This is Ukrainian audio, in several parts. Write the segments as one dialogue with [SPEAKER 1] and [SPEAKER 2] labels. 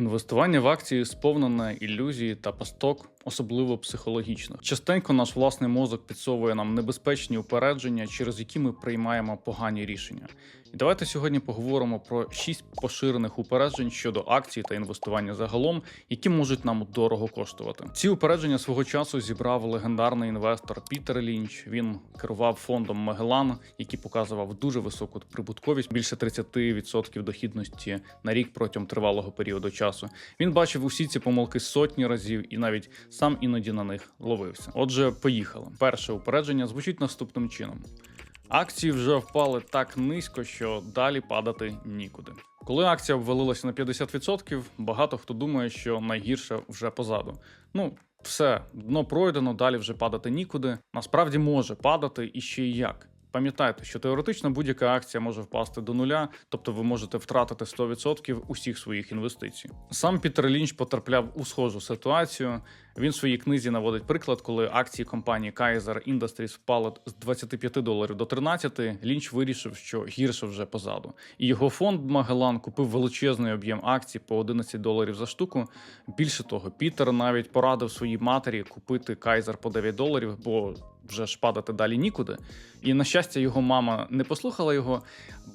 [SPEAKER 1] Інвестування в акції сповнене ілюзії та пасток, особливо психологічних. Частенько наш власний мозок підсовує нам небезпечні упередження, через які ми приймаємо погані рішення. І давайте сьогодні поговоримо про шість поширених упереджень щодо акцій та інвестування загалом, які можуть нам дорого коштувати. Ці упередження свого часу зібрав легендарний інвестор Пітер Лінч. Він керував фондом Магелан, який показував дуже високу прибутковість, більше 30% дохідності на рік протягом тривалого періоду часу. Він бачив усі ці помилки сотні разів і навіть сам іноді на них ловився. Отже, поїхали. Перше упередження звучить наступним чином. Акції вже впали так низько, що далі падати нікуди. Коли акція обвалилася на 50%, багато хто думає, що найгірше вже позаду. Ну, все, дно пройдено, далі вже падати нікуди. Насправді може падати і ще й як. Пам'ятайте, що теоретично будь-яка акція може впасти до нуля, тобто ви можете втратити 100% усіх своїх інвестицій. Сам Пітер Лінч потрапляв у схожу ситуацію. Він в своїй книзі наводить приклад, коли акції компанії Kaiser Industries впали з 25 доларів до 13, Лінч вирішив, що гірше вже позаду. І його фонд Магелан купив величезний об'єм акцій по 11 доларів за штуку. Більше того, Пітер навіть порадив своїй матері купити Kaiser по 9 доларів, бо вже ж падати далі нікуди. І на щастя, його мама не послухала його,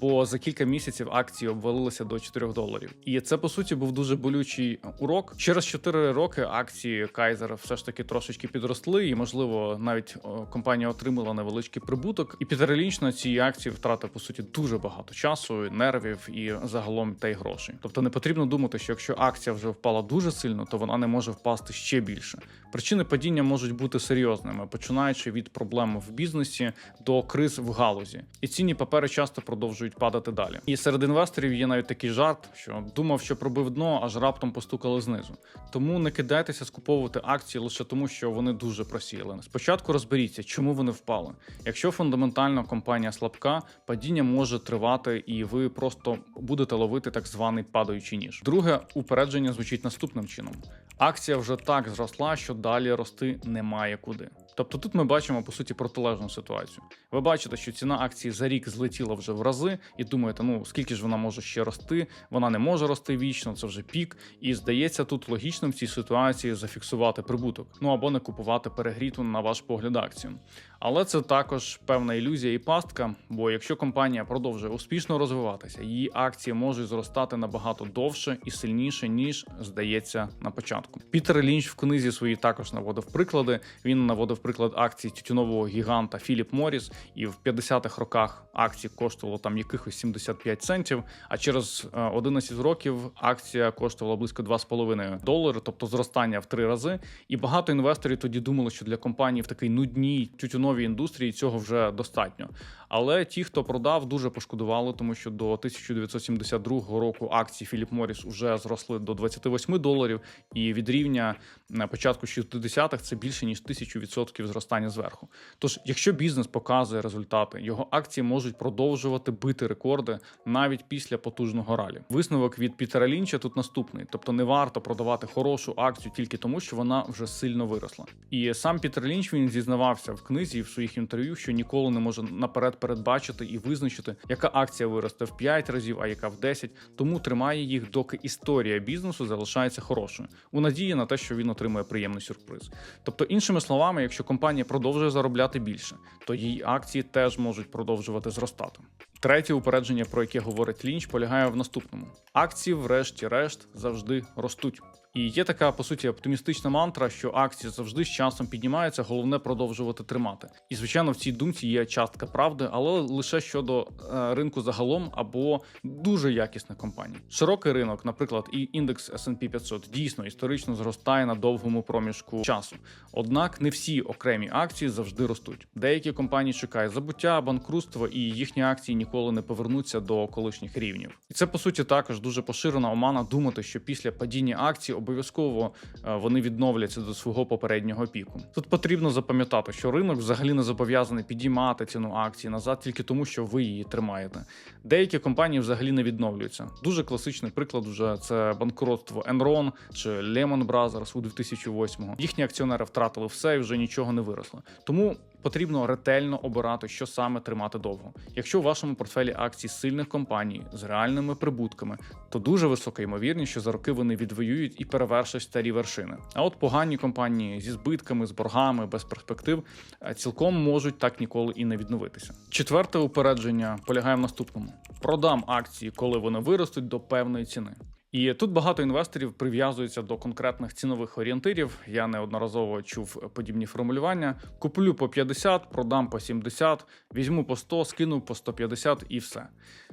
[SPEAKER 1] бо за кілька місяців акції обвалилися до 4 доларів. І це по суті був дуже болючий урок. Через 4 роки акції Kaiser все ж таки трошечки підросли, і можливо навіть компанія отримала невеличкий прибуток. І Пітер Лінч на цій акції втратив по суті дуже багато часу, нервів і загалом та й грошей. Тобто не потрібно думати, що якщо акція вже впала дуже сильно, то вона не може впасти ще більше. Причини падіння можуть бути серйозними, починаючи від проблем в бізнесі до криз в галузі. І цінні папери часто продовжують падати далі. І серед інвесторів є навіть такий жарт, що думав, що пробив дно, аж раптом постукали знизу. Тому не кидайтеся скуповувати акції лише тому, що вони дуже просіяли. Спочатку розберіться, чому вони впали. Якщо фундаментально компанія слабка, падіння може тривати, і ви просто будете ловити так званий падаючий ніж. Друге упередження звучить наступним чином: акція вже так зросла, що далі рости немає куди. Тобто тут ми бачимо по суті протилежну ситуацію. Ви бачите, що ціна акції за рік злетіла вже в рази, і думаєте, ну скільки ж вона може ще рости? Вона не може рости вічно, це вже пік. І здається, тут логічним в цій ситуації зафіксувати прибуток, ну або не купувати перегріту на ваш погляд акцію. Але це також певна ілюзія і пастка. Бо якщо компанія продовжує успішно розвиватися, її акції можуть зростати набагато довше і сильніше, ніж здається на початку. Пітер Лінч в книзі своїй також наводив приклади. Він наводив приклад акцій тютюнового гіганта Філіп Моріс, і в 50-х роках акції коштувало там якихось 75 центів. А через е, 11 років акція коштувала близько 2,5 долари, тобто зростання в три рази. І багато інвесторів тоді думали, що для компанії в такій нудній тютюновій індустрії цього вже достатньо. Але ті, хто продав, дуже пошкодували, тому що до 1972 року акції Філіп Моріс вже зросли до 28 доларів, і від рівня на початку 60-х це більше ніж 1000% зростання зверху. Тож, якщо бізнес показує результати, його акції можуть продовжувати бити рекорди навіть після потужного ралі. Висновок від Пітера Лінча тут наступний: тобто не варто продавати хорошу акцію тільки тому, що вона вже сильно виросла. І сам Пітер Лінч він зізнавався в книзі і в своїх інтерв'ю, що ніколи не може наперед передбачити і визначити, яка акція виросте в 5 разів, а яка в 10, тому тримає їх, доки історія бізнесу залишається хорошою, у надії на те, що він отримує приємний сюрприз. Тобто, іншими словами, якщо компанія продовжує заробляти більше, то її акції теж можуть продовжувати зростати. Третє упередження, про яке говорить Лінч, полягає в наступному: акції, врешті-решт, завжди ростуть. І є така по суті оптимістична мантра, що акції завжди з часом піднімаються, головне продовжувати тримати. І звичайно, в цій думці є частка правди, але лише щодо е, ринку загалом або дуже якісних компаній. Широкий ринок, наприклад, і індекс S&P 500 дійсно історично зростає на довгому проміжку часу. Однак не всі окремі акції завжди ростуть. Деякі компанії чекають забуття, банкрутство, і їхні акції ніколи не повернуться до колишніх рівнів. І це по суті також дуже поширена омана думати, що після падіння акцій обов'язково е, вони відновляться до свого попереднього піку. Тут потрібно запам'ятати, що ринок взагалі не зобов'язаний підіймати ціну акції назад тільки тому, що ви її тримаєте. Деякі компанії взагалі не відновлюються. Дуже класичний приклад вже це банкротство Enron чи Lehman Brothers у 2008-му. Їхні акціонери втратили все і вже нічого не виросло. Тому потрібно ретельно обирати, що саме тримати довго. Якщо у вашому портфелі акцій сильних компаній з реальними прибутками, то дуже висока ймовірність, що за роки вони відвоюють і перевершать старі вершини. А от погані компанії зі збитками, з боргами, без перспектив е, цілком можуть так ніколи і не відновитися. Четверте упередження полягає в наступному: продам акції, коли вони виростуть до певної ціни. І тут багато інвесторів прив'язуються до конкретних цінових орієнтирів. Я неодноразово чув подібні формулювання: куплю по 50, продам по 70, візьму по 100, скину по 150 і все.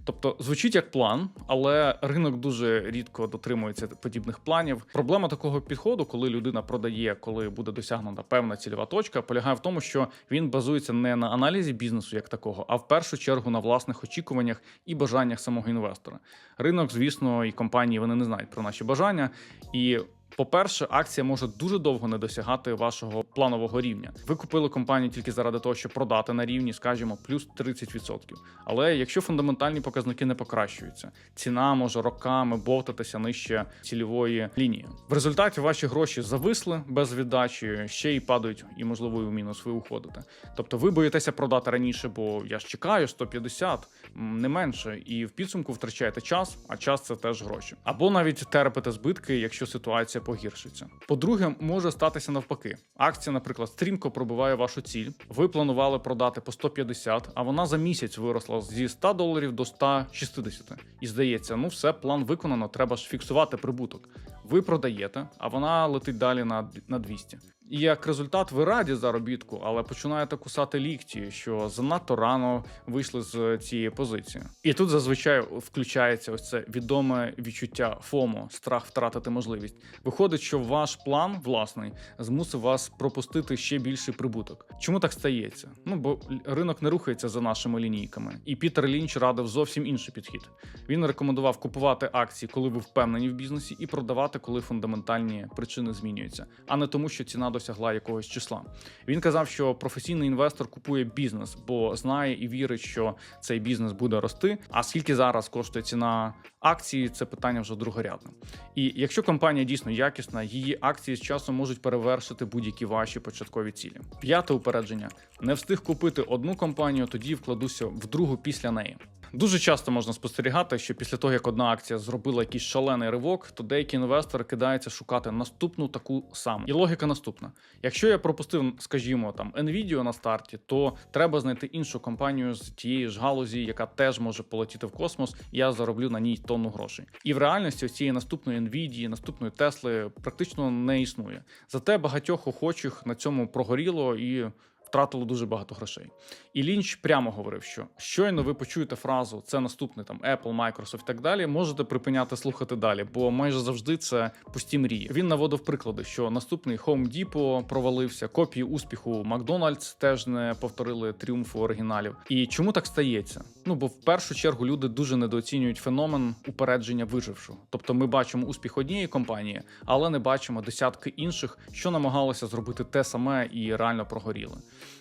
[SPEAKER 1] Тобто звучить як план, але ринок дуже рідко дотримується подібних планів. Проблема такого підходу, коли людина продає, коли буде досягнута певна цільова точка, полягає в тому, що він базується не на аналізі бізнесу як такого, а в першу чергу на власних очікуваннях і бажаннях самого інвестора. Ринок, звісно, і компанії вони не знають про наші бажання і. По-перше, акція може дуже довго не досягати вашого планового рівня. Ви купили компанію тільки заради того, щоб продати на рівні, скажімо, плюс 30%. Але якщо фундаментальні показники не покращуються, ціна може роками бовтатися нижче цільової лінії. В результаті ваші гроші зависли без віддачі, ще й падають, і можливо в мінус ви уходите. Тобто ви боїтеся продати раніше, бо я ж чекаю 150, м, не менше, і в підсумку втрачаєте час, а час це теж гроші. Або навіть терпите збитки, якщо ситуація погіршиться. По-друге, може статися навпаки. Акція, наприклад, стрімко пробиває вашу ціль. Ви планували продати по 150, а вона за місяць виросла зі 100 доларів до 160. І здається, ну все, план виконано, треба ж фіксувати прибуток. Ви продаєте, а вона летить далі на, на 200. І як результат, ви раді заробітку, але починаєте кусати лікті, що занадто рано вийшли з цієї позиції. І тут зазвичай включається ось це відоме відчуття ФОМО, страх втратити можливість. Виходить, що ваш план власний змусив вас пропустити ще більший прибуток. Чому так стається? Ну бо ринок не рухається за нашими лінійками. І Пітер Лінч радив зовсім інший підхід. Він рекомендував купувати акції, коли ви впевнені в бізнесі, і продавати, коли фундаментальні причини змінюються, а не тому, що ціна досягла якогось числа. Він казав, що професійний інвестор купує бізнес, бо знає і вірить, що цей бізнес буде рости. А скільки зараз коштує ціна акції, це питання вже другорядне. І якщо компанія дійсно якісна, її акції з часом можуть перевершити будь-які ваші початкові цілі. П'яте упередження: не встиг купити одну компанію, тоді вкладуся в другу після неї. Дуже часто можна спостерігати, що після того, як одна акція зробила якийсь шалений ривок, то деякі інвестори кидаються шукати наступну таку саму. І логіка наступна: якщо я пропустив, скажімо, там Nvidia на старті, то треба знайти іншу компанію з тієї ж галузі, яка теж може полетіти в космос, і я зароблю на ній тонну грошей. І в реальності цієї наступної Nvidia, наступної Тесли практично не існує. Зате багатьох охочих на цьому прогоріло і втратило дуже багато грошей. І Лінч прямо говорив, що щойно ви почуєте фразу це наступний там Apple, Microsoft і так далі. Можете припиняти слухати далі, бо майже завжди це пусті мрії. Він наводив приклади, що наступний Home Depot провалився, копії успіху Макдональдс теж не повторили тріумфу оригіналів. І чому так стається? Ну бо в першу чергу люди дуже недооцінюють феномен упередження вижившого. Тобто ми бачимо успіх однієї компанії, але не бачимо десятки інших, що намагалися зробити те саме і реально прогоріли.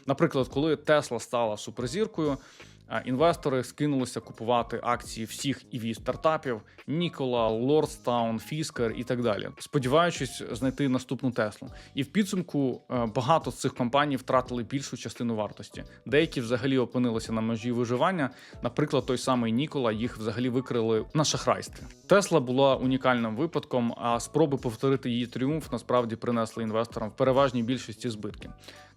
[SPEAKER 1] Наприклад, коли Тесла стала суперзіркою, інвестори скинулися купувати акції всіх EV стартапів: Нікола, Лордстаун, Фіскер і так далі, сподіваючись знайти наступну Теслу. І в підсумку е, багато з цих компаній втратили більшу частину вартості. Деякі взагалі опинилися на межі виживання. Наприклад, той самий Нікола їх взагалі викрили на шахрайстві. Тесла була унікальним випадком, а спроби повторити її тріумф насправді принесли інвесторам в переважній більшості збитки.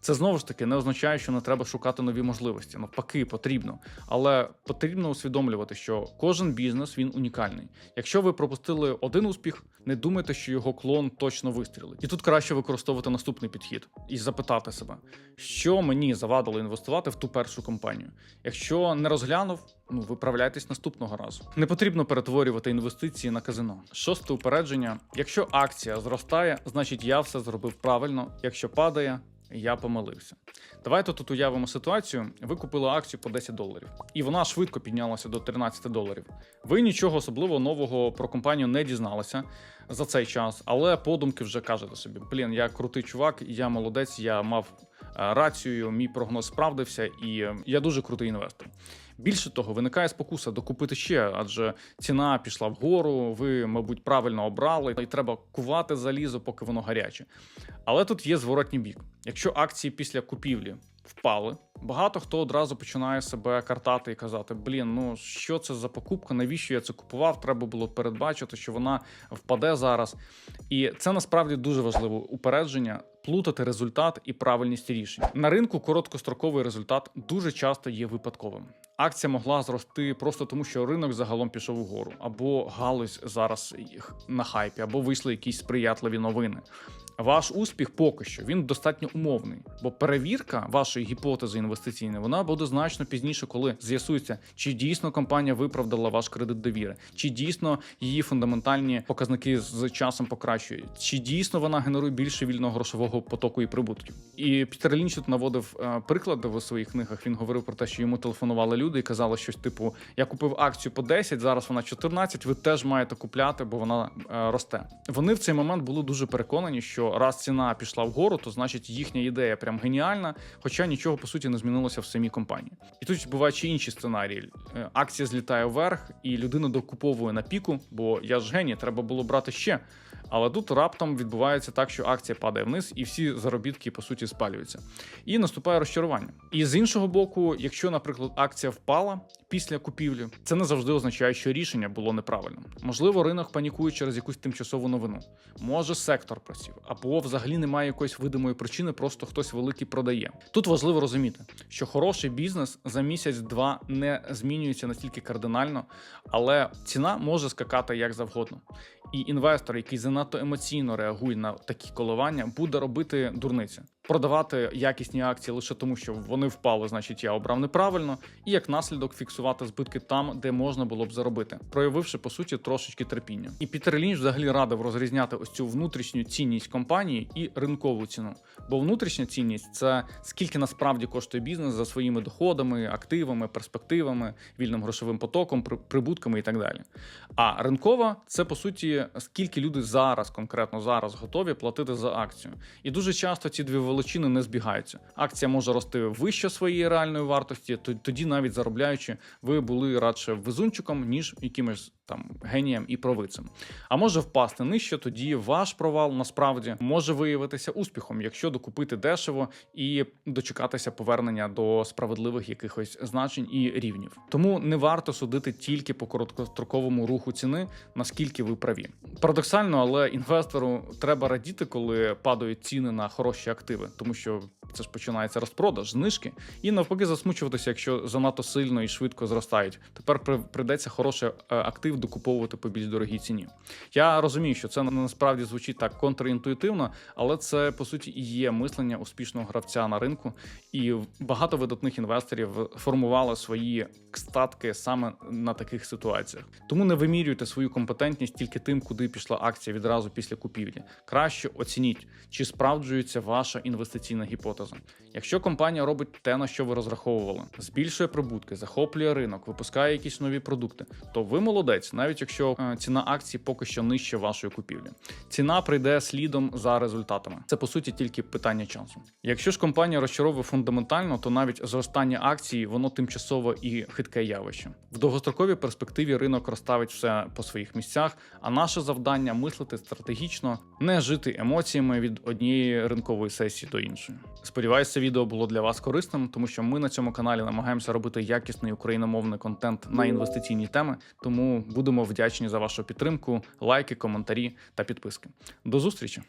[SPEAKER 1] Це знову ж таки не означає, що не треба шукати нові можливості. Навпаки, потрібно. Але потрібно усвідомлювати, що кожен бізнес він унікальний. Якщо ви пропустили один успіх, не думайте, що його клон точно вистрілить. І тут краще використовувати наступний підхід і запитати себе, що мені завадило інвестувати в ту першу компанію. Якщо не розглянув, ну виправляйтесь наступного разу. Не потрібно перетворювати інвестиції на казино. Шосте упередження: якщо акція зростає, значить я все зробив правильно. Якщо падає, я помилився. Давайте тут уявимо ситуацію. Ви купили акцію по 10 доларів, і вона швидко піднялася до 13 доларів. Ви нічого особливо нового про компанію не дізналися за цей час, але подумки вже кажете собі: блін, я крутий чувак, я молодець, я мав е, рацію, мій прогноз справдився, і е, я дуже крутий інвестор. Більше того, виникає спокуса докупити ще, адже ціна пішла вгору. Ви, мабуть, правильно обрали, і треба кувати залізо, поки воно гаряче. Але тут є зворотній бік. Якщо акції після купівлі впали. Багато хто одразу починає себе картати і казати: блін, ну що це за покупка? Навіщо я це купував? Треба було передбачити, що вона впаде зараз. І це насправді дуже важливе упередження. Плутати результат і правильність рішень на ринку. Короткостроковий результат дуже часто є випадковим. Акція могла зрости просто тому, що ринок загалом пішов угору, або галузь зараз їх на хайпі, або вийшли якісь сприятливі новини. Ваш успіх поки що він достатньо умовний, бо перевірка вашої гіпотези інвестиційної вона буде значно пізніше, коли з'ясується, чи дійсно компанія виправдала ваш кредит довіри, чи дійсно її фундаментальні показники з часом покращують, чи дійсно вона генерує більше вільного грошового потоку і прибутків. І Пітер Лінч тут наводив е, приклади в своїх книгах. Він говорив про те, що йому телефонували люди і казали щось типу: Я купив акцію по 10, зараз вона 14, Ви теж маєте купляти, бо вона е, росте. Вони в цей момент були дуже переконані, що раз ціна пішла вгору, то значить їхня ідея прям геніальна, хоча нічого по суті не змінилося в самій компанії. І тут бувають ще інші сценарії. Е, Акція злітає вверх, і людина докуповує на піку, бо я ж геній, треба було брати ще. Але тут раптом відбувається так, що акція падає вниз, і всі заробітки по суті спалюються. І наступає розчарування. І з іншого боку, якщо, наприклад, акція впала після купівлі, це не завжди означає, що рішення було неправильним. Можливо, ринок панікує через якусь тимчасову новину. Може, сектор просів, або взагалі немає якоїсь видимої причини, просто хтось великий продає. Тут важливо розуміти, що хороший бізнес за місяць-два не змінюється настільки кардинально, але ціна може скакати як завгодно. І інвестор, який занадто емоційно реагує на такі коливання, буде робити дурниці. Продавати якісні акції лише тому, що вони впали, значить я обрав неправильно, і як наслідок фіксувати збитки там, де можна було б заробити, проявивши по суті трошечки терпіння. І Пітер Лінч взагалі радив розрізняти ось цю внутрішню цінність компанії і ринкову ціну. Бо внутрішня цінність це скільки насправді коштує бізнес за своїми доходами, активами, перспективами, вільним грошовим потоком, при- прибутками і так далі. А ринкова це по суті скільки люди зараз, конкретно зараз, готові платити за акцію. І дуже часто ці дві величини не збігаються. Акція може рости вище своєї реальної вартості, то- тоді навіть заробляючи, ви були радше везунчиком, ніж якимось там генієм і провидцем. А може впасти нижче, тоді ваш провал насправді може виявитися успіхом, якщо докупити дешево і дочекатися повернення до справедливих якихось значень і рівнів. Тому не варто судити тільки по короткостроковому руху ціни, наскільки ви праві. Парадоксально, але інвестору треба радіти, коли падають ціни на хороші активи, тому що це ж починається розпродаж, знижки, і навпаки засмучуватися, якщо занадто сильно і швидко зростають. Тепер при- прийдеться хороший е, актив докуповувати по більш дорогій ціні. Я розумію, що це насправді звучить так контрінтуїтивно, але це по суті і є мислення успішного гравця на ринку, і багато видатних інвесторів формували свої статки саме на таких ситуаціях. Тому не вимірюйте свою компетентність тільки тим, куди пішла акція відразу після купівлі. Краще оцініть, чи справджується ваша інвестиційна гіпотеза. Якщо компанія робить те, на що ви розраховували, збільшує прибутки, захоплює ринок, випускає якісь нові продукти, то ви молодець, навіть якщо е, ціна акції поки що нижче вашої купівлі. Ціна прийде слідом за результатами. Це по суті тільки питання часу. Якщо ж компанія розчаровує фундаментально, то навіть зростання акції воно тимчасове і хитке явище. В довгостроковій перспективі ринок розставить все по своїх місцях. А наше завдання мислити стратегічно, не жити емоціями від однієї ринкової сесії до іншої. Сподіваюся, відео було для вас корисним, тому що ми на цьому каналі намагаємося робити якісний україномовний контент на інвестиційні теми. Тому будемо вдячні за вашу підтримку, лайки, коментарі та підписки. До зустрічі!